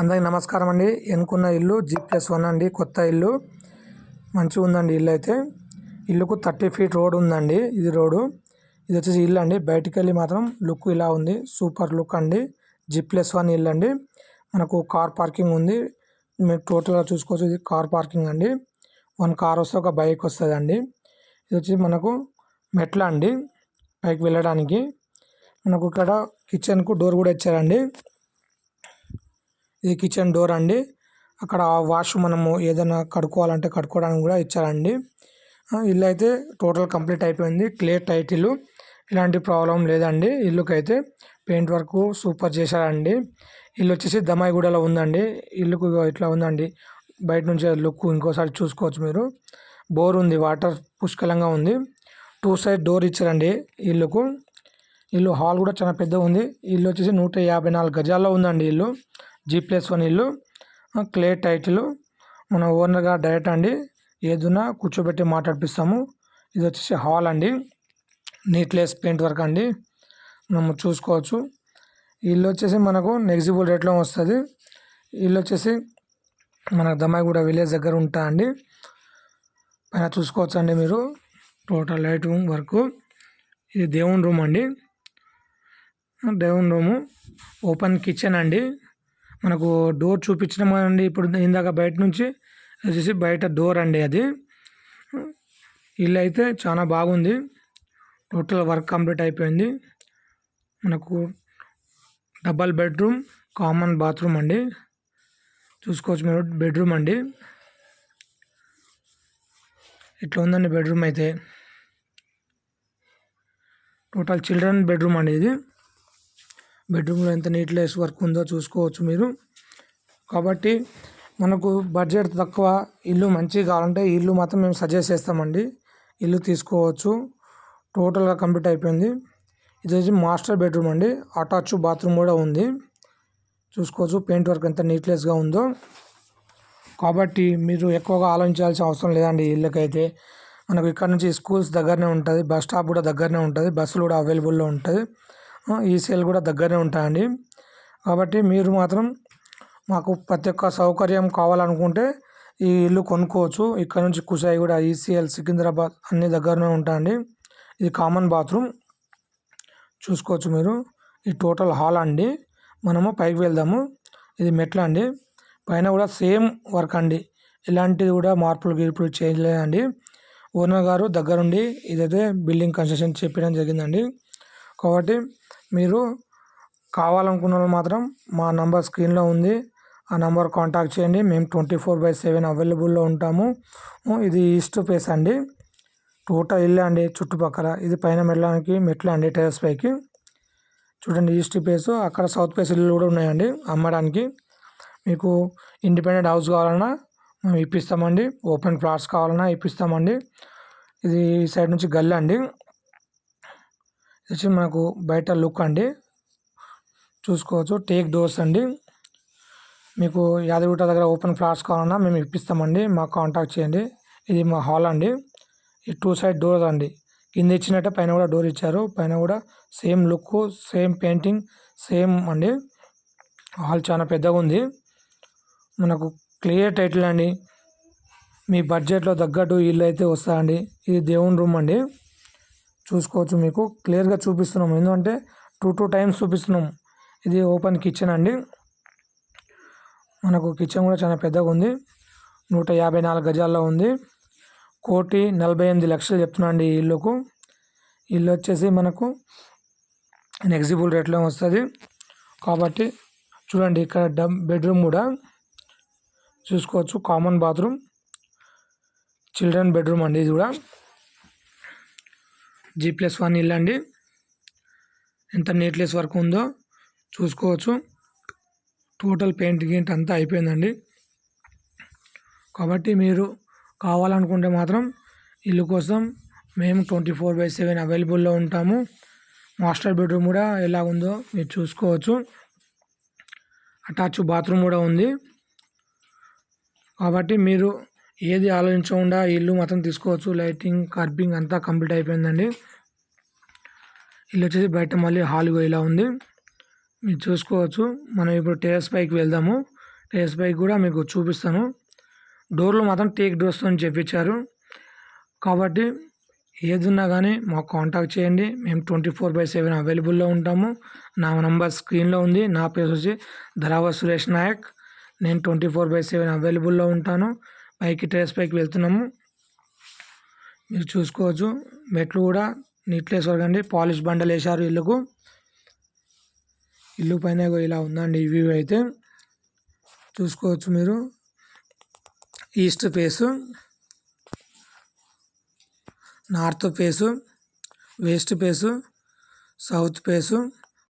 అందరికి నమస్కారం అండి. ఎన్నుకున్న ఇల్లు జీ ప్లస్ వన్ అండి. కొత్త ఇల్లు. మంచిగా ఉందండి ఇల్లు అయితే. ఇల్లుకు థర్టీ ఫీట్ రోడ్ ఉందండి ఇది రోడ్డు. ఇది వచ్చేసి ఇల్లు అండి. బయటికి వెళ్ళి మాత్రం లుక్ ఇలా ఉంది. సూపర్ లుక్ అండి. జీ ప్లస్ వన్ ఇల్లు అండి. మనకు కార్ పార్కింగ్ ఉంది. మీరు టోటల్గా చూసుకోవచ్చు ఇది కార్ పార్కింగ్ అండి. వన్ కార్ వస్తే ఒక బైక్ వస్తుంది అండి ఇది వచ్చి మనకు మెట్ల అండి. పైకి వెళ్ళడానికి. మనకు ఇక్కడ కిచెన్కు డోర్ కూడా ఇచ్చారండి. ఇది కిచెన్ డోర్ అండి. అక్కడ వాష్ మనము ఏదైనా కడుక్కోవాలంటే కడుక్కోవడానికి కూడా ఇచ్చారండి. ఇల్లు అయితే టోటల్ కంప్లీట్ అయిపోయింది. క్లియర్ టైటిల్ ఎలాంటి ప్రాబ్లం లేదండి. ఇల్లుకైతే పెయింట్ వర్క్ సూపర్ చేశారండి. ఇల్లు వచ్చేసి దమాయిగూడలో ఉందండి. ఇల్లుకు ఇట్లా ఉందండి. బయట నుంచి లుక్ ఇంకోసారి చూసుకోవచ్చు మీరు. బోర్ ఉంది వాటర్ పుష్కలంగా ఉంది. టూ సైడ్ డోర్ ఇచ్చారండి ఇల్లుకు. ఇల్లు హాల్ కూడా చాలా పెద్దగా ఉంది. ఇల్లు వచ్చేసి నూట యాభై నాలుగు గజాల్లో ఉందండి ఇల్లు. జీ ప్లస్ వన్ ఇల్లు క్లే టైటిల్ మన ఓనర్గా డైరెక్ట్ అండి ఏదున్నా కూర్చోబెట్టి మాట్లాడిపిస్తాము. ఇది వచ్చేసి హాల్ అండి. నీట్లెస్ పెయింట్ వర్క్ అండి. మనం చూసుకోవచ్చు. ఇల్లు వచ్చేసి మనకు నెగ్జిబుల్ రేట్లో వస్తుంది. ఇల్లు వచ్చేసి మన దమ్మాయిగూడ విలేజ్ దగ్గర ఉంటా అండి. పైన చూసుకోవచ్చు అండి మీరు. Total light room work. ఇది దేవుని రూమ్ అండి. దేవుని రూము. ఓపెన్ కిచెన్ అండి. మనకు డోర్ చూపించడం అండి ఇప్పుడు ఇందాక బయట నుంచి. వచ్చేసి బయట డోర్ అండి అది. ఇల్లు అయితే చాలా బాగుంది. టోటల్ వర్క్ కంప్లీట్ అయిపోయింది. మనకు డబల్ బెడ్రూమ్ కామన్ బాత్రూమ్ అండి. చూసుకోవచ్చు మీరు బెడ్రూమ్ అండి. ఇట్లా ఉందండి బెడ్రూమ్ అయితే. టోటల్ చిల్డ్రన్ బెడ్రూమ్ అండి ఇది. బెడ్రూమ్లో ఎంత నీట్నెస్ వర్క్ ఉందో చూసుకోవచ్చు మీరు. కాబట్టి మనకు బడ్జెట్ తక్కువ ఇల్లు మంచిగా కావాలంటే ఇల్లు మాత్రం మేము సజెస్ట్ చేస్తామండి. ఇల్లు తీసుకోవచ్చు. టోటల్గా కంప్లీట్ అయిపోయింది. ఇది వచ్చి మాస్టర్ బెడ్రూమ్ అండి. అటాచ్ బాత్రూమ్ కూడా ఉంది. చూసుకోవచ్చు పెయింట్ వర్క్ ఎంత నీట్నెస్గా ఉందో. కాబట్టి మీరు ఎక్కువగా ఆలోచించాల్సిన అవసరం లేదండి ఇళ్ళకైతే. మనకు ఇక్కడ నుంచి స్కూల్స్ దగ్గరనే ఉంటుంది బస్ స్టాప్ కూడా దగ్గరనే ఉంటుంది బస్సులు కూడా అవైలబుల్లో ఉంటుంది. ఈసీఎల్ కూడా దగ్గరనే ఉంటాయండి. కాబట్టి మీరు మాత్రం మాకు ప్రతి ఒక్క సౌకర్యం కావాలనుకుంటే ఈ ఇల్లు కొనుక్కోవచ్చు. ఇక్కడ నుంచి కుషాయి కూడా ఈసీఎల్ సికింద్రాబాద్ అన్ని దగ్గరనే ఉంటాయండి. ఇది కామన్ బాత్రూమ్. చూసుకోవచ్చు మీరు. ఈ టోటల్ హాల్ అండి. మనము పైకి వెళ్దాము. ఇది మెట్ల అండి. పైన కూడా సేమ్ వర్క్ అండి. ఇలాంటిది కూడా మార్పులు గీర్పులు చేయలేదండి ఓనర్ గారు దగ్గరుండి ఇదైతే బిల్డింగ్ కన్స్ట్రక్షన్ చెప్పడం జరిగిందండి. కాబట్టి మీరు కావాలనుకున్న వాళ్ళు మాత్రం మా నంబర్ స్క్రీన్లో ఉంది. ఆ నంబర్ కాంటాక్ట్ చేయండి. మేము ట్వంటీ ఫోర్ బై సెవెన్ అవైలబుల్లో ఉంటాము. ఇది ఈస్ట్ ఫేస్ అండి. టోటల్ ఇల్లు అండి చుట్టుపక్కల. ఇది పైన వెళ్ళడానికి మెట్లు అండి టెరస్ పైకి. చూడండి ఈస్ట్ ఫేస్. అక్కడ సౌత్ ఫేస్ ఇల్లు కూడా ఉన్నాయండి అమ్మడానికి. మీకు ఇండిపెండెంట్ హౌస్ కావాలన్నా మేము ఇప్పిస్తామండి. ఓపెన్ ప్లాట్స్ కావాలన్నా ఇప్పిస్తామండి. ఇది ఈ సైడ్ నుంచి గల్లీ అండి. వచ్చి మనకు బయట లుక్ అండి. చూసుకోవచ్చు. టేక్ డోర్స్ అండి. మీకు యాదగిరిగుట్ట దగ్గర ఓపెన్ ఫ్లాట్స్ కావాలన్నా మేము ఇప్పిస్తామండి. మాకు కాంటాక్ట్ చేయండి. ఇది మా హాల్ అండి. ఈ టూ సైడ్ డోర్ అండి. కింద ఇచ్చినట్టే పైన కూడా డోర్ ఇచ్చారు. పైన కూడా same look same painting same అండి. హాల్ చాలా పెద్దగా ఉంది. మనకు క్లియర్ టైటిల్ అండి. మీ బడ్జెట్లో తగ్గట్టు ఇల్లు అయితే వస్తాయండి. ఇది దేవుని రూమ్ అండి. చూసుకోవచ్చు మీకు. క్లియర్గా చూపిస్తున్నాం. ఎందుకంటే టూ టూ టైమ్స్ చూపిస్తున్నాం. ఇది ఓపెన్ కిచెన్ అండి. మనకు కిచెన్ కూడా చాలా పెద్దగా ఉంది. నూట యాభై నాలుగు గజాల్లో ఉంది. కోటి నలభై ఎనిమిది లక్షలు చెప్తున్నా అండి ఈ ఇల్లుకు. ఇల్లు వచ్చేసి మనకు నెగ్జిబుల్ రేట్లో వస్తుంది. కాబట్టి చూడండి ఇక్కడ డబ్ బెడ్రూమ్ కూడా చూసుకోవచ్చు. Common bathroom. చిల్డ్రన్ బెడ్రూమ్ అండి ఇది కూడా. జీ ప్లస్ వన్ ఇల్లు అండి ఎంత నీట్లెస్ వర్క్ ఉందో చూసుకోవచ్చు. టోటల్ పెయింట్ గింట్ అంతా అయిపోయిందండి. కాబట్టి మీరు కావాలనుకుంటే మాత్రం ఇల్లు కోసం మేము ట్వంటీ ఫోర్ బై సెవెన్ అవైలబుల్లో ఉంటాము. మాస్టర్ బెడ్రూమ్ కూడా ఎలా ఉందో మీరు చూసుకోవచ్చు. అటాచ్ బాత్రూమ్ కూడా ఉంది. కాబట్టి మీరు ఏది ఆలోచించకుండా ఇల్లు మాత్రం తీసుకోవచ్చు. లైటింగ్ కర్బింగ్ అంతా కంప్లీట్ అయిపోయిందండి. ఇల్లు వచ్చేసి బయట మళ్ళీ హాల్గా ఇలా ఉంది. మీరు చూసుకోవచ్చు. మనం ఇప్పుడు టెరస్ పైకి వెళ్దాము. టేస్ బైక్ కూడా మీకు చూపిస్తాను. డోర్లు మాత్రం టేక్ డోర్స్ అని చెప్పించారు. కాబట్టి ఏదున్నా కానీ మాకు కాంటాక్ట్ చేయండి. మేము ట్వంటీ ఫోర్ బై సెవెన్ అవైలబుల్లో ఉంటాము. నా నంబర్ స్క్రీన్లో ఉంది. నా పేరు వచ్చి ధరావ సురేష్ నాయక్. నేను ట్వంటీ ఫోర్ బై సెవెన్ అవైలబుల్లో ఉంటాను. పైకి టెరెస్ పైకి వెళ్తున్నాము. మీరు చూసుకోవచ్చు. మెట్లు కూడా నీట్లెస్ వర్క్ అండి పాలిష్ బండలు వేశారు ఇల్లుకు. ఇల్లు పైన ఇలా ఉందండి ఈ వ్యూ అయితే. చూసుకోవచ్చు మీరు. East face. North face. West face. South face.